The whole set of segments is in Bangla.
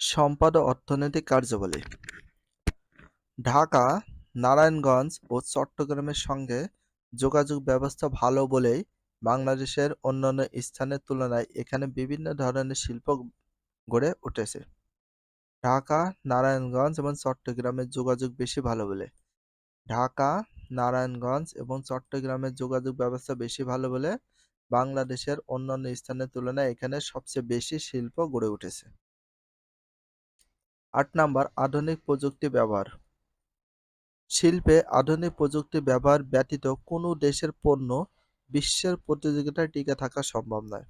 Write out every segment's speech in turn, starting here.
সম্পদ অর্থনৈতিক কার্যাবলী ঢাকা, নারায়ণগঞ্জ ও চট্টগ্রামের সঙ্গে যোগাযোগ ব্যবস্থা ভালো বলেই বাংলাদেশের অন্যান্য স্থানের তুলনায় এখানে বিভিন্ন ধরনের শিল্প গড়ে উঠেছে। ঢাকা, নারায়ণগঞ্জ এবং চট্টগ্রামের যোগাযোগ বেশি ভালো বলে। ঢাকা, নারায়ণগঞ্জ এবং চট্টগ্রামের যোগাযোগ ব্যবস্থা বেশি ভালো বলে বাংলাদেশের অন্যান্য স্থানের তুলনায় এখানে সবচেয়ে বেশি শিল্প গড়ে উঠেছে। আট নাম্বার, আধুনিক প্রযুক্তি ব্যবহার। শিল্পে আধুনিক প্রযুক্তি ব্যবহার ব্যতীত কোনো দেশের পণ্য বিশ্বের প্রতিযোগিতায় টিকে থাকা সম্ভব নয়।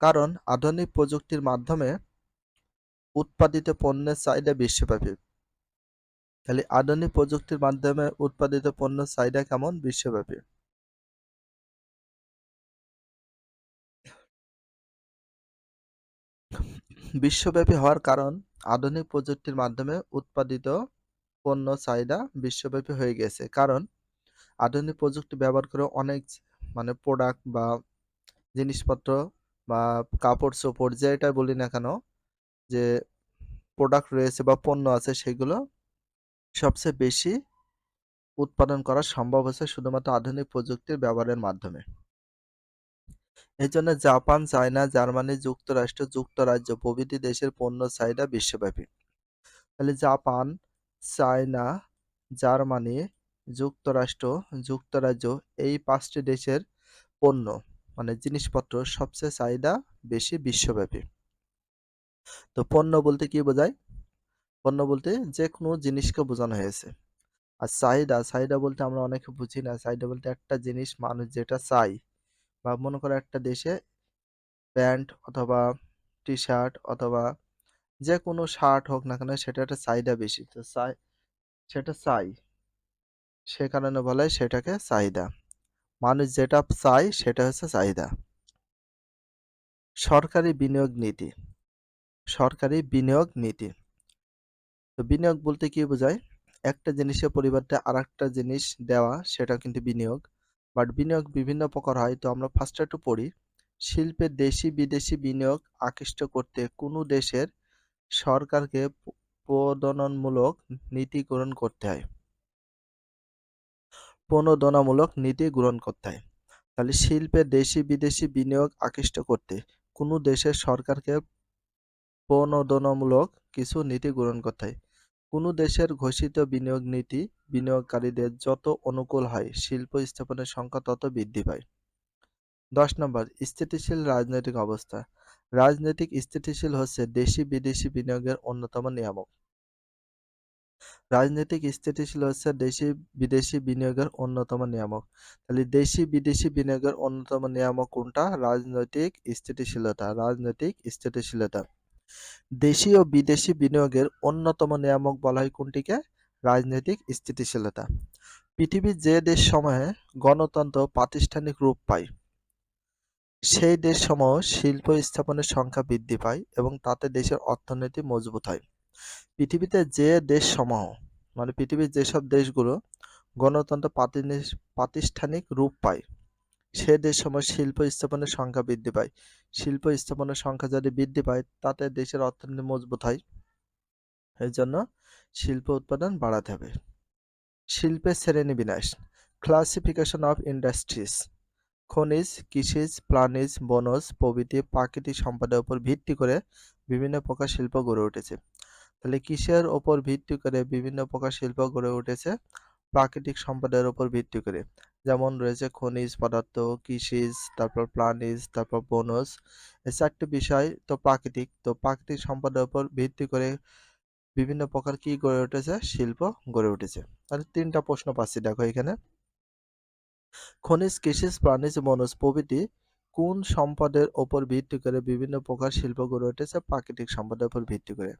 কারণ আধুনিক প্রযুক্তির মাধ্যমে উৎপাদিত পণ্যের চাহিদা বিশ্বব্যাপী। তাহলে আধুনিক প্রযুক্তির মাধ্যমে উৎপাদিত পণ্যের চাহিদা কেমন? বিশ্বব্যাপী। বিশ্বব্যাপী হওয়ার কারণ আধুনিক প্রযুক্তির মাধ্যমে উৎপাদিত পণ্য চাহিদা বিশ্বব্যাপী হয়ে গেছে। কারণ আধুনিক প্রযুক্তি ব্যবহার করে অনেক মানে প্রোডাক্ট বা জিনিসপত্র বা কাপড় চোপড় যেটা বলি না কেন যে প্রোডাক্ট রয়েছে বা পণ্য আছে সেগুলো সবচেয়ে বেশি উৎপাদন করা সম্ভব হচ্ছে শুধুমাত্র আধুনিক প্রযুক্তির ব্যবহারের মাধ্যমে। এই জন্য জাপান, চায়না, জার্মানি যুক্তরাষ্ট্র, যুক্তরাজ্য প্রভৃতি দেশের পণ্য চাহিদা বিশ্বব্যাপী। তাহলে জাপান, চায়না, জার্মানি, যুক্তরাষ্ট্র, যুক্তরাজ্য এই পাঁচটি দেশের পণ্য মানে জিনিসপত্র সবচেয়ে চাহিদা বেশি বিশ্বব্যাপী। তো পণ্য বলতে কি বোঝায়? পণ্য বলতে যে কোনো জিনিসকে বোঝানো হয়েছে। আর চাহিদা চাহিদা বলতে আমরা অনেকে বুঝি না, চাহিদা বলতে একটা জিনিস মানুষ যেটা চাই বা মনে করো একটা দেশে প্যান্ট অথবা টি শার্ট অথবা যে কোনো শার্ট হোক না কেন সেটা একটা চাহিদা বেশি। তো চাই, সেটা চাই, সে কারণে বলে সেটাকে চাহিদা। মানুষ যেটা চাই সেটা হচ্ছে চাহিদা। সরকারি বিনিয়োগ নীতি, সরকারি বিনিয়োগ নীতি। তো বিনিয়োগ বলতে কি বোঝায়? একটা জিনিসের পরিবর্তে আর একটা জিনিস দেওয়া সেটা কিন্তু বিনিয়োগ। বাট বিনিয়োগ বিভিন্ন প্রকার হয়। তো আমরা ফার্স্টে একটু পড়ি। শিল্পে দেশি বিদেশি বিনিয়োগ আকৃষ্ট করতে কোনো দেশের সরকারকে প্রণোদনামূলক নীতি গ্রহণ করতে হয়। প্রণোদনামূলক নীতি গ্রহণ করতে হয়। তাহলে শিল্পে দেশি বিদেশি বিনিয়োগ আকৃষ্ট করতে কোনো দেশের সরকারকে প্রণোদনামূলক কিছু নীতি গ্রহণ করতে হয়। কোনো দেশের ঘোষিত বিনিয়োগ নীতি বিনিয়োগকারীদের যত অনুকূল হয়, শিল্প স্থাপনের সংখ্যা তত বৃদ্ধি পায়। দশ নম্বর, স্থিতিশীল রাজনৈতিক অবস্থা। রাজনৈতিক স্থিতিশীল হচ্ছে দেশি বিদেশি বিনিয়োগের অন্যতম নিয়ামক। রাজনৈতিক স্থিতিশীল হচ্ছে দেশি বিদেশি বিনিয়োগের অন্যতম নিয়ামক। তাহলে দেশি বিদেশি বিনিয়োগের অন্যতম নিয়ামক কোনটা? রাজনৈতিক স্থিতিশীলতা রাজনৈতিক স্থিতিশীলতা। দেশি ও বিদেশি বিনিয়োগের অন্যতম নিয়ামক বলা হয় কোনটিকে? রাজনৈতিক স্থিতিশীলতা। পৃথিবীর যে দেশ সমূহে গণতন্ত্র প্রাতিষ্ঠানিক রূপ পায়, সেই দেশসমূহ শিল্প স্থাপনের সংখ্যা বৃদ্ধি পায় এবং তাতে দেশের অর্থনীতি মজবুত হয়। পৃথিবীতে যে দেশ দেশসমূহ মানে পৃথিবীর যেসব দেশগুলো গণতন্ত্র প্রাতিষ্ঠানিক রূপ পায়, সে দেশসমূহ শিল্প স্থাপনের সংখ্যা বৃদ্ধি পায়। শিল্প স্থাপনের সংখ্যা যদি বৃদ্ধি পায়, তাতে দেশের অর্থনীতি মজবুত হয়। এই জন্য শিল্প উৎপাদন বাড়াতে হবে। শিল্পের শ্রেণি বিন্যাস ক্লাসিফিকেশন অফ ইন্ডাস্ট্রিজ খনিজ, কৃষিজ, প্রাণীজ, বনজ প্রভৃতি প্রাকৃতিক সম্পদের উপর ভিত্তি করে বিভিন্ন প্রকার শিল্প গড়ে উঠেছে। তাহলে কিসের ওপর ভিত্তি করে বিভিন্ন প্রকার শিল্প গড়ে উঠেছে? প্রাকৃতিক সম্পদের উপর ভিত্তি করে। যেমন রয়েছে খনিজ পদার্থ কৃষিজ তারপর প্রাণীজ তারপর বনজ এই চারটি বিষয়। তো প্রাকৃতিক তো প্রাকৃতিক সম্পদের উপর ভিত্তি করে বিভিন্ন প্রকার কি গড়ে উঠেছে? শিল্প গড়ে উঠেছে। তাহলে তিনটা প্রশ্ন পাচ্ছি দেখো এখানে। খনিজ কৃষিজ প্রাণীজ বনজ প্রভৃতি কোন সম্পদের ওপর ভিত্তি করে বিভিন্ন প্রকার শিল্প গড়ে উঠেছে? প্রাকৃতিক সম্পদের উপর ভিত্তি করে।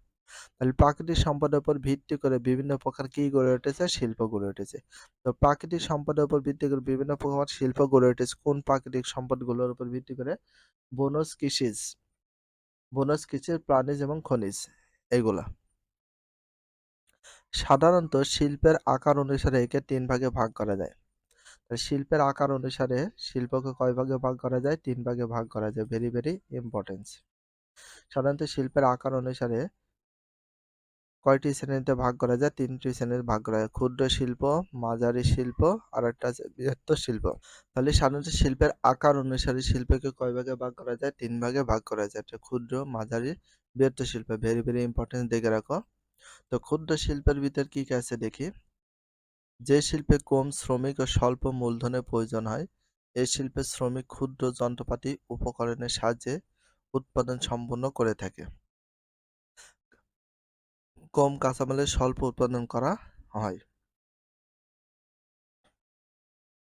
তাহলে প্রাকৃতিক সম্পদের উপর ভিত্তি করে বিভিন্ন প্রকার কি গড়ে উঠেছে? শিল্প গড়ে উঠেছে। তো প্রাকৃতিক সম্পদের উপর ভিত্তি করে বিভিন্ন প্রকার শিল্প গড়ে উঠেছে। কোন প্রাকৃতিক সম্পদগুলোর উপর ভিত্তি করে? বনজ কৃষিজ বনজ কৃষিজ প্রাণীজ এবং খনিজ, এগুলা। সাধারণত শিল্পের আকার অনুসারে একে তিন ভাগে ভাগ করা যায়। শিল্পের আকার অনুসারে শিল্পকে কয় ভাগে ভাগ করা যায়? তিন ভাগে ভাগ করা যায়। ভেরি ভেরি ইম্পর্টেন্স সাধারণত শিল্পের আকার অনুসারে কয়টি শ্রেণীতে ভাগ করা যায়? তিনটি শ্রেণীতে ভাগ করা যায়। ক্ষুদ্র শিল্প, মাঝারি শিল্প আর একটা আছে বৃহত্তর শিল্প। তাহলে সাধারণত শিল্পের আকার অনুসারে শিল্পকে কয় ভাগে ভাগ করা যায়? তিন ভাগে ভাগ করা যায়। একটা ক্ষুদ্র, মাঝারি বৃহত্তর শিল্প। ভেরি ভেরি ইম্পর্টেন্ট দেখে রাখো। তো ক্ষুদ্র শিল্পের ভিতর কি কি আছে দেখি। যে শিল্পে কম শ্রমিক ও স্বল্প মূলধনের প্রয়োজন হয়, এই শিল্পে শ্রমিক ক্ষুদ্র যন্ত্রপাতি উপকরণের সাহায্যে উৎপাদন সম্পন্ন করে থাকে। কম কাঁচামালের স্বল্প উৎপাদন করা হয়।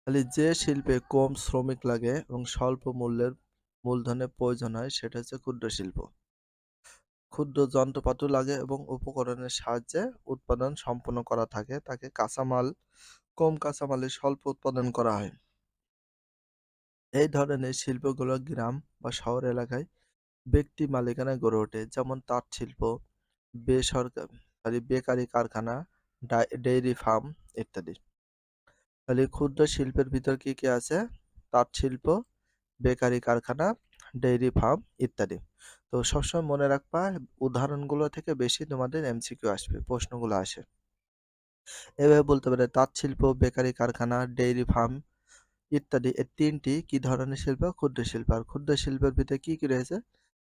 তাহলে যে শিল্পে কম শ্রমিক লাগে এবং স্বল্প মূল্যের মূলধনের প্রয়োজন হয়, সেটা হচ্ছে ক্ষুদ্র শিল্প। ক্ষুদ্র যন্ত্রপাতি লাগে এবং উপকরণের সাহায্যে উৎপাদন সম্পন্ন করা থাকে। তাকে কাঁচামাল, কম কাঁচামালে স্বল্প উৎপাদন করা হয়। এই ধরনের শিল্পগুলো গ্রাম বা শহর এলাকায় ব্যক্তি মালিকানায় গড়ে ওঠে। যেমন তাঁত শিল্প বেসরকারি বেকারি কারখানা ডেইরি ফার্ম ইত্যাদি। তাহলে ক্ষুদ্র শিল্পের ভিতর কি কি আছে? তাঁত শিল্প, বেকারি কারখানা, ডেইরি ফার্ম ইত্যাদি। তো সবসময় মনে রাখবা, উদাহরণগুলো থেকে বেশি তোমাদের এমসিকিউ আসবে, প্রশ্নগুলো আসে। এভাবে বলতে পারে, তাঁত শিল্প, বেকারি কারখানা, ডেইরি ফার্ম ইত্যাদি এই তিনটি কি ধরনের শিল্প? ক্ষুদ্র শিল্প। আর ক্ষুদ্র শিল্পের ভিতরে কি কি রয়েছে?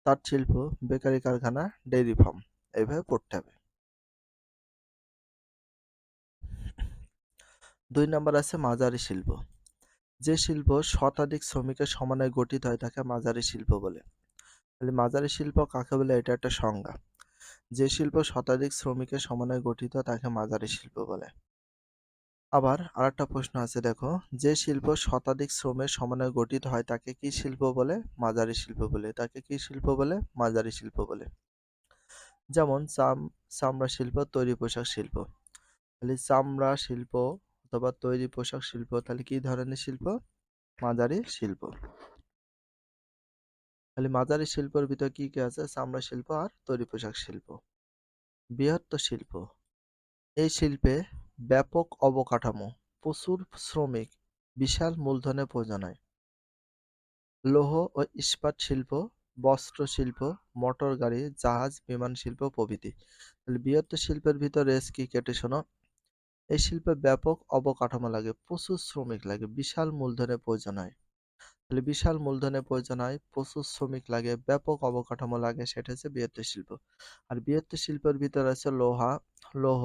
তাঁত শিল্প, বেকারি কারখানা, ডেইরি ফার্ম। এইভাবে পড়তে হবে। দুই নম্বর আছে মাঝারি শিল্প। যে শিল্প শতাধিক শ্রমিকের সমানে গঠিত হয় তাকে মাঝারি শিল্প বলে। তাহলে মাঝারি শিল্প কাকে বলে? এটা একটা সংজ্ঞা। যে শিল্প শতাধিক শ্রমিকের সমানে গঠিত তাকে মাঝারি শিল্প বলে। আবার আরেকটা প্রশ্ন আছে, দেখো। যে শিল্প শতাধিক শ্রমের সমানে গঠিত হয় তাকে কি শিল্প বলে? মাঝারি শিল্প বলে। তাকে কি শিল্প বলে? মাঝারি শিল্প বলে। যেমন চাম চামড়া শিল্প, তৈরি পোশাক শিল্প। তাহলে চামড়া শিল্প অথবা তৈরি পোশাক শিল্প, তাহলে কি ধরনের শিল্প? মাঝারি শিল্প। তাহলে মাঝারি শিল্পের ভিতর কি কি আছে? চামড়া শিল্প আর তৈরি পোশাক শিল্প। বৃহত্তর শিল্প। এই শিল্পে ব্যাপক অবকাঠামো, প্রচুর শ্রমিক, বিশাল মূলধনের প্রয়োজন হয়। লৌহ ও ইস্পাত শিল্প বস্ত্র শিল্প মোটর গাড়ি, জাহাজ, বিমান শিল্প প্রভৃতি। তাহলে বৃহত্তর শিল্পের ভিতরে কি কেটে শোনো। এই শিল্পে ব্যাপক অবকাঠামো লাগে, প্রচুর শ্রমিক লাগে, বিশাল মূলধনের প্রয়োজন হয়। তাহলে বিশাল মূলধনের প্রয়োজন হয়, প্রচুর শ্রমিক লাগে, ব্যাপক অবকাঠামো লাগে, সেটা হচ্ছে বৃহত্তর শিল্প। আর বৃহত্তর শিল্পের ভিতরে আছে লোহা, লৌহ,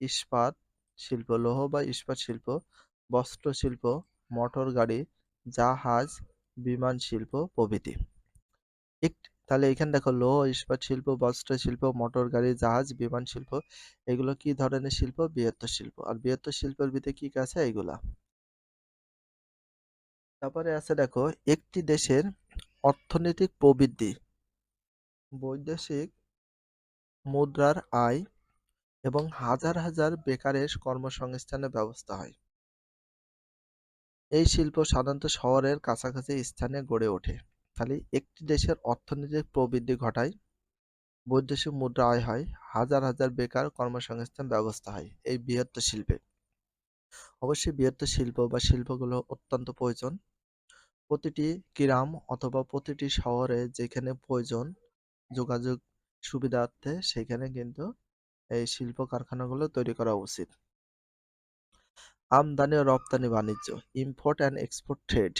ইস্পাত শিল্প, লৌহ বা ইস্পাত শিল্প বস্ত্র শিল্প মোটর গাড়ি, জাহাজ, বিমান শিল্প প্রভৃতি। তাহলে এখানে দেখো লৌহ, ইস্পাত শিল্প, বস্ত্র শিল্প, মোটর গাড়ি, জাহাজ, বিমান শিল্প, এগুলো কি ধরনের শিল্প? বৃহত্তর শিল্প। আর বৃহত্তর শিল্পের ভিতরে কি আছে? এগুলা তারপরে আছে দেখো, একটি দেশের অর্থনৈতিক প্রবৃদ্ধি। বৈদেশিক মুদ্রার আয় এবং হাজার হাজার বেকারের কর্মসংস্থানের ব্যবস্থা হয়। এই শিল্প সাধারণত শহরের কাছাকাছি স্থানে গড়ে ওঠে। তাহলে একটি দেশের অর্থনৈতিক প্রবৃদ্ধি ঘটায়, বৈদেশিক মুদ্রা আয় হয়, হাজার হাজার বেকার কর্মসংস্থান ব্যবস্থা হয়, এই বৃহত্তর শিল্পে। অবশ্যই বৃহত্তর শিল্প বা শিল্পগুলো অত্যন্ত প্রয়োজন। প্রতিটি গ্রাম অথবা প্রতিটি শহরে যেখানে প্রয়োজন যোগাযোগ সুবিধার্থে, সেখানে কিন্তু এই শিল্প কারখানাগুলো তৈরি করা উচিত। আমদানি ও রপ্তানি বাণিজ্য ইম্পোর্ট অ্যান্ড এক্সপোর্ট ট্রেড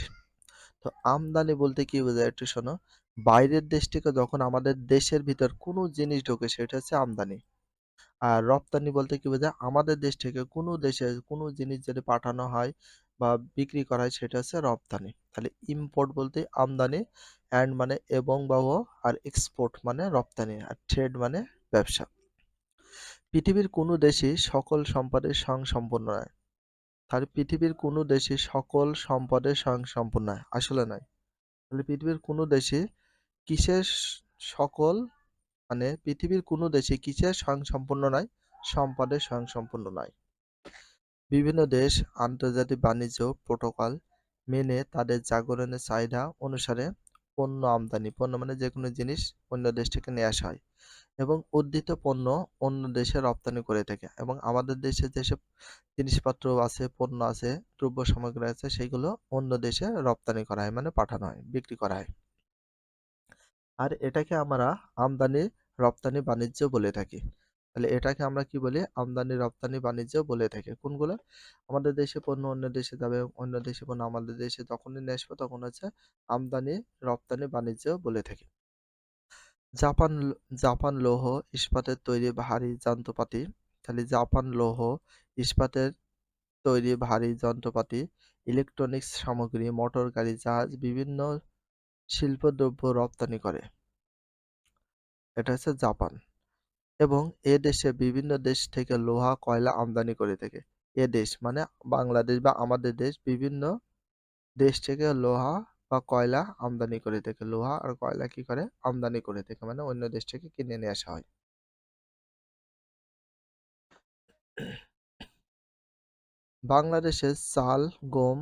তো আমদানি বলতে কি বোঝায় একটু শোনো। বাইরের দেশ থেকে যখন আমাদের দেশের ভিতর কোনো জিনিস ঢোকে সেটা হচ্ছে আমদানি। আর রপ্তানি বলতে কি বোঝায়? আমাদের দেশ থেকে কোনো দেশে কোনো জিনিস যদি পাঠানো হয় বা বিক্রি করা হয় সেটা হচ্ছে রপ্তানি। তাহলে ইম্পোর্ট বলতে আমদানি অ্যান্ড মানে এবং বা আর এক্সপোর্ট মানে রপ্তানি আর ট্রেড মানে ব্যবসা। পৃথিবীর কোনো দেশই সকল সম্পদের স্বয়ংসম্পূর্ণ নয়। তাহলে পৃথিবীর কোনো দেশই সকল স্বয়ংসম্পূর্ণ নয়, আসলে নয়। তাহলে পৃথিবীর কোনো দেশে কিসের সকল মানে পৃথিবীর কোনো দেশে কিসের স্বয়ংসম্পূর্ণ নয় সম্পদের স্বয়ংসম্পূর্ণ নয়। বিভিন্ন দেশ, আন্তর্জাতিক বাণিজ্য, প্রোটোকল মেনে তাদের জাগরণের চাহিদা অনুসারে পণ্য আমদানি, পণ্য মানে যে কোনো জিনিস অন্য দেশ থেকে নিয়ে আসা হয় এবং উদ্ধৃত পণ্য অন্য দেশে রপ্তানি করে থাকে এবং আমাদের দেশে যেসব জিনিসপত্র আছে, পণ্য আছে, দ্রব্য সামগ্রী আছে, সেগুলো অন্য দেশে রপ্তানি করা হয় মানে পাঠানো হয়, বিক্রি করা হয়। আর এটাকে আমরা আমদানি, রপ্তানি, বাণিজ্য বলে থাকি। তাহলে এটাকে আমরা কি বলি? আমদানি, রপ্তানি, বাণিজ্য বলে থাকি। কোনগুলো? আমাদের দেশে পণ্য অন্য দেশে যাবে, অন্য দেশে পণ্য আমাদের দেশে যখনই নিয়ে আসব তখন হচ্ছে আমদানি, রপ্তানি, বাণিজ্য বলে থাকি। জাপান জাপান লৌহ ইস্পাতের তৈরি ভারী যন্ত্রপাতি। তাহলে জাপান লৌহ ইস্পাতের তৈরি ভারী যন্ত্রপাতি, ইলেকট্রনিক্স সামগ্রী, মোটর, গাড়ি, জাহাজ, বিভিন্ন শিল্পদ্রব্য রপ্তানি করে। এটা হচ্ছে জাপান। এবং এ দেশে বিভিন্ন দেশ থেকে লোহা, কয়লা আমদানি করে থাকে। এ দেশ মানে বাংলাদেশ বা আমাদের দেশ বিভিন্ন দেশ থেকে লোহা বা কয়লা আমদানি করে থাকে। লোহা আর কয়লা কি করে? আমদানি করে থাকে মানে অন্য দেশ থেকে কিনে নিয়ে আসা হয়। বাংলাদেশে চাল, গম,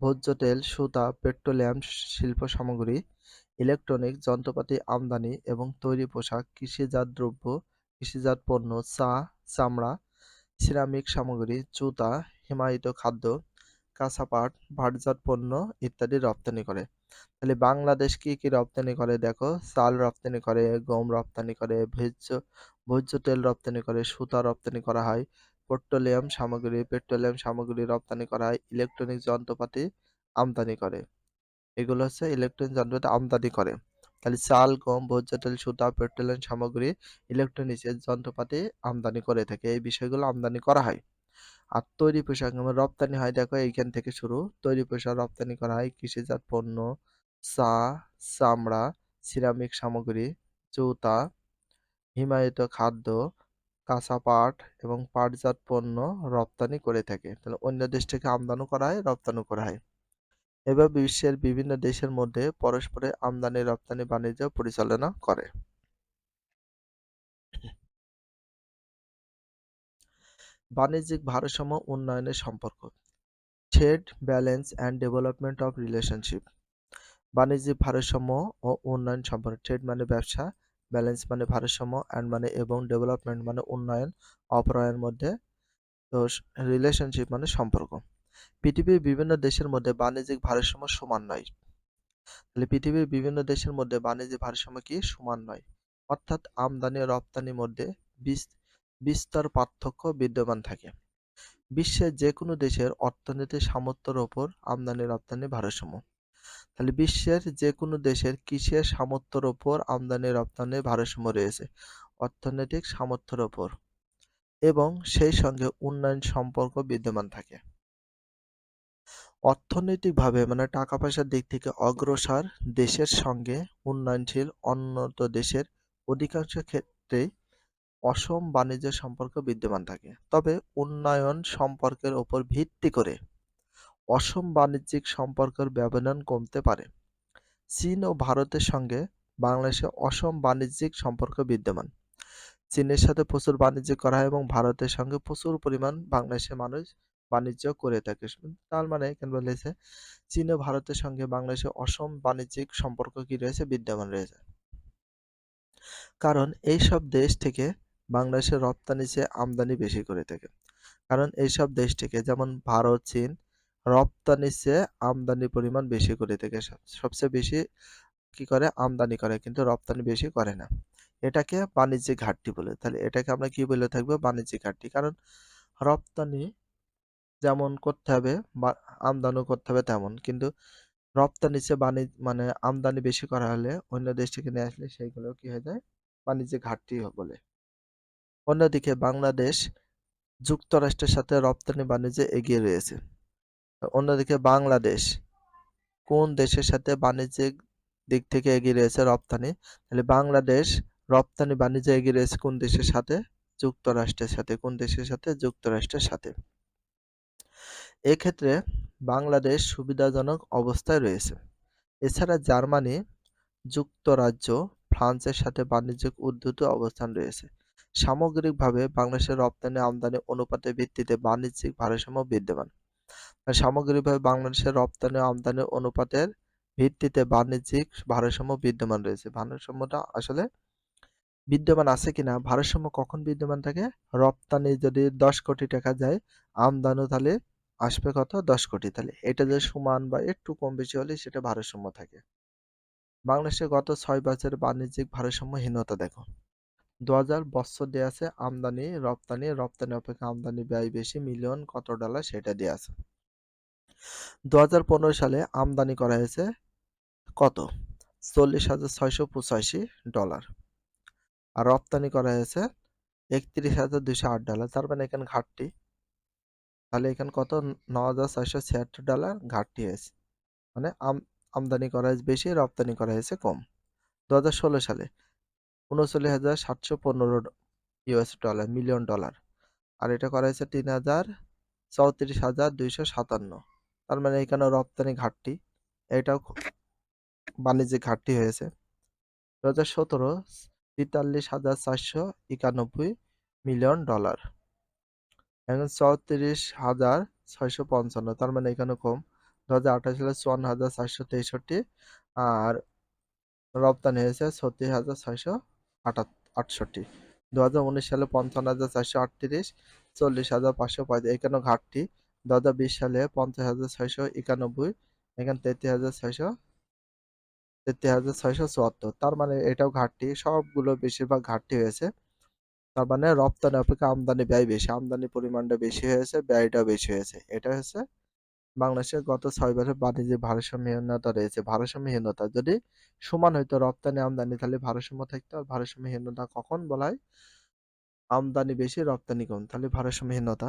ভোজ্য তেল, সুতা, পেট্রোলিয়াম শিল্প সামগ্রী ইলেকট্রনিক যন্ত্রপাতি আমদানি এবং তৈরি পোশাক, কৃষিজাত দ্রব্য, কৃষিজাত পণ্য, চা, চামড়া, সিরামিক সামগ্রী, জুতা, হিমায়িত খাদ্য, কাঁচা পাট, ভাটজাত পণ্য ইত্যাদি রপ্তানি করে। তাহলে বাংলাদেশ কি কি রপ্তানি করে দেখো? চাল রপ্তানি করে, গম রপ্তানি করে ভোজ্য ভোজ্য তেল রপ্তানি করে, সুতা রপ্তানি করা হয়, পেট্রোলিয়াম সামগ্রী পেট্রোলিয়াম সামগ্রী রপ্তানি করা হয়, ইলেকট্রনিক যন্ত্রপাতি আমদানি করে। এগুলো হচ্ছে ইলেকট্রনিক যন্ত্রপাতি আমদানি করে। তাহলে চাল, গম, ভোজ্য তেল, সুতা, পেট্রোলিয়াম সামগ্রী ইলেকট্রনিক্সের যন্ত্রপাতি আমদানি করে থাকে। এই বিষয়গুলো আমদানি করা হয়। আর তৈরি পোশাক যেমন রপ্তানি হয়, দেখো এইখান থেকে শুরু। তৈরি পোশাক রপ্তানি করা হয়, কৃষিজাত পণ্য, চা, চামড়া সিরামিক সামগ্রী, জুতা, হিমায়িত খাদ্য, কাঁচা পাট এবং পাটজাত পণ্য রপ্তানি করে থাকে। তাহলে অন্য দেশ থেকে আমদানি করা হয় রপ্তানি করা হয়। এভাবে বিশ্বের বিভিন্ন দেশের মধ্যে পরস্পরের আমদানি, রপ্তানি, বাণিজ্য পরিচালনা করে। বাণিজ্যিক ভারসাম্য উন্নয়নের সম্পর্ক। Trade, balance and development of relationship. বাণিজ্যিক ভারসাম্য ও উন্নয়ন সম্পর্ক। ট্রেড মানে ব্যবসা, ব্যালেন্স মানে ভারসাম্য, অ্যান্ড মানে এবং ডেভেলপমেন্ট মানে উন্নয়ন, অপরায়ের মধ্যে। তো রিলেশনশিপ মানে সম্পর্ক। পৃথিবীর বিভিন্ন দেশের মধ্যে বাণিজ্যিক ভারসাম্য সমান নয়। তাহলে পৃথিবীর বিভিন্ন দেশের মধ্যে বাণিজ্যিক ভারসাম্য কি? সমান নয়। অর্থাৎ আমদানি ও রপ্তানির মধ্যে বিস্তর পার্থক্য বিদ্যমান থাকে। বিশ্বের যে কোনো দেশের অর্থনৈতিক সামর্থ্যের ওপর আমদানি, রপ্তানি ভারসাম্য। তাহলে বিশ্বের যে কোনো দেশের কৃষির সামর্থ্যের ওপর আমদানি রপ্তানির ভারসাম্য রয়েছে অর্থনৈতিক সামর্থ্যের ওপর এবং সেই সঙ্গে উন্নয়ন সম্পর্ক বিদ্যমান থাকে। অর্থনৈতিকভাবে মানে টাকা পয়সার দিক থেকে অগ্রসর দেশের সঙ্গে উন্নয়নশীল উন্নত দেশের অধিকাংশ ক্ষেত্রেই অসম বাণিজ্য সম্পর্ক বিদ্যমান থাকে। তবে উন্নয়ন সম্পর্কের ওপর ভিত্তি করে অসম বাণিজ্যিক সম্পর্কের ব্যবধান কমতে পারে। চীন ও ভারতের সঙ্গে বাংলাদেশের অসম বাণিজ্যিক সম্পর্ক বিদ্যমান। চীনের সাথে প্রচুর বাণিজ্য করা হয় এবং ভারতের সঙ্গে প্রচুর পরিমাণ বাংলাদেশের মানুষ বাণিজ্য করে থাকে। তার মানে কেন বলেছে চীন ও ভারতের সঙ্গে বাংলাদেশের অসম বাণিজ্যিক সম্পর্ক কি রয়েছে? বিদ্যমান রয়েছে। কারণ এই সব দেশ থেকে বাংলাদেশের রপ্তানি চেয়ে আমদানি বেশি করে থাকে। কারণ এইসব দেশ থেকে যেমন ভারত, চীন রপ্তানি চেয়ে আমদানি পরিমাণ বেশি করে থাকে সবচেয়ে বেশি কি করে? আমদানি করে, কিন্তু রপ্তানি বেশি করে না। এটাকে বাণিজ্যিক ঘাটতি বলে। তাহলে এটাকে আমরা কি বলে থাকব? বাণিজ্যিক ঘাটতি। কারণ রপ্তানি যেমন করতে হবে বা আমদানিও করতে হবে তেমন। কিন্তু রপ্তানি চেয়ে বাণিজ্য মানে আমদানি বেশি করা হলে অন্য দেশ থেকে নিয়ে আসলে সেইগুলো কি হয়ে যায়? বাণিজ্যিক ঘাটতি বলে। অন্যদিকে বাংলাদেশ যুক্তরাষ্ট্রের সাথে রপ্তানি বাণিজ্যে এগিয়ে রয়েছে। অন্যদিকে বাংলাদেশ কোন দেশের সাথে বাণিজ্যিক দিক থেকে এগিয়ে রয়েছে রপ্তানি? তাহলে বাংলাদেশ রপ্তানি বাণিজ্যে এগিয়ে রয়েছে কোন দেশের সাথে? যুক্তরাষ্ট্রের সাথে। কোন দেশের সাথে? যুক্তরাষ্ট্রের সাথে। এক্ষেত্রে বাংলাদেশ সুবিধাজনক অবস্থায় রয়েছে। এছাড়া জার্মানি যুক্তরাজ্য, ফ্রান্সের সাথে বাণিজ্যিক উদ্ধৃত অবস্থান রয়েছে। সামগ্রিকভাবে বাংলাদেশের রপ্তানি আমদানি অনুপাতের ভিত্তিতে বাণিজ্যিক ভারসাম্য বিদ্যমান। সামগ্রিকভাবে বাংলাদেশের রপ্তানি আমদানি অনুপাতের ভিত্তিতে বাণিজ্যিক ভারসাম্য বিদ্যমান রয়েছে। ভারসাম্যটা আসলে বিদ্যমান আছে কিনা, ভারসাম্য কখন বিদ্যমান থাকে? রপ্তানি যদি দশ কোটি টাকা যায়, আমদানি তাহলে আসবে কত? দশ কোটি। তাহলে এটা যে সমান বা একটু কম বেশি হলে সেটা ভারসাম্য থাকে। বাংলাদেশে গত ছয় বছরের বাণিজ্যিক ভারসাম্যহীনতা দেখো। দু হাজার বছর দেওয়া আছে আমদানি, রপ্তানি রপ্তানি অপেক্ষা আমদানি ব্যয় বেশি, মিলিয়ন কত ডলার সেটা দেওয়া আছে। দু হাজার পনেরো সালে আমদানি করা হয়েছে কত? চল্লিশ হাজার ছয়শো পঁচাশি ডলার। আর রপ্তানি করা হয়েছে একত্রিশ হাজার দুশো আট ডলার। তার মানে এখানে ঘাটতি। তাহলে এখানে কত? ন হাজার ছয়শো ছিয়াত্তর ডলার ঘাটতি হয়েছে। মানে আম- আমদানি করা হয়েছে বেশি, রপ্তানি করা হয়েছে কম। দু হাজার ষোলো সালে উনচল্লিশ হাজার সাতশো পনেরো ইউএস ডলার, মিলিয়ন ডলার। আর এটা করা হয়েছে তিন হাজার চৌত্রিশ হাজার দুইশো সাতান্ন। তার মানে এখানে রপ্তানি ঘাটতি, এটাও বাণিজ্যিক ঘাটতি হয়েছে। দু হাজার সতেরো, তেতাল্লিশ হাজার চারশো একানব্বই মিলিয়ন ডলার। এখন চৌত্রিশ হাজার ছয়শো পঞ্চান্ন, তার মানে এখানে কম। দু হাজার আঠাশ সালে চুয়ান্ন হাজার চারশো তেষট্টি আর রপ্তানি হয়েছে ছত্রিশ হাজার ছয়শো আটাত আটষট্টি। দু হাজার উনিশ সালে পঞ্চান্ন হাজার চারশো আটত্রিশ, চল্লিশ হাজার পাঁচশো পঁয়ত্রিশ এখানেও ঘাটতি। দু হাজার বিশ সালে পঞ্চাশ হাজার ছয়শো একানব্বই, এখানে তেত্রিশ হাজার ছয়শো তেত্রিশ হাজার ছয়শো চুয়াত্তর। তার মানে এটাও ঘাটতি, সবগুলো বেশিরভাগ ঘাটতি হয়েছে। তার মানে রপ্তানি অপেক্ষা আমদানি ব্যয় বেশি। আমদানি পরিমাণটা বেশি হয়েছে ব্যয়টা বেশি হয়েছে। এটা হচ্ছে বাংলাদেশের গত ছয় বছর বাণিজ্যিক ভারসাম্যহীনতা রয়েছে। ভারসাম্যহীনতা যদি সমান হইতো রপ্তানি, আমদানি, তাহলে ভারসাম্য থাকতো। আর ভারসাম্যহীনতা কখন বলা হয়? আমদানি বেশি, রপ্তানি কম। তাহলে ভারসাম্যহীনতা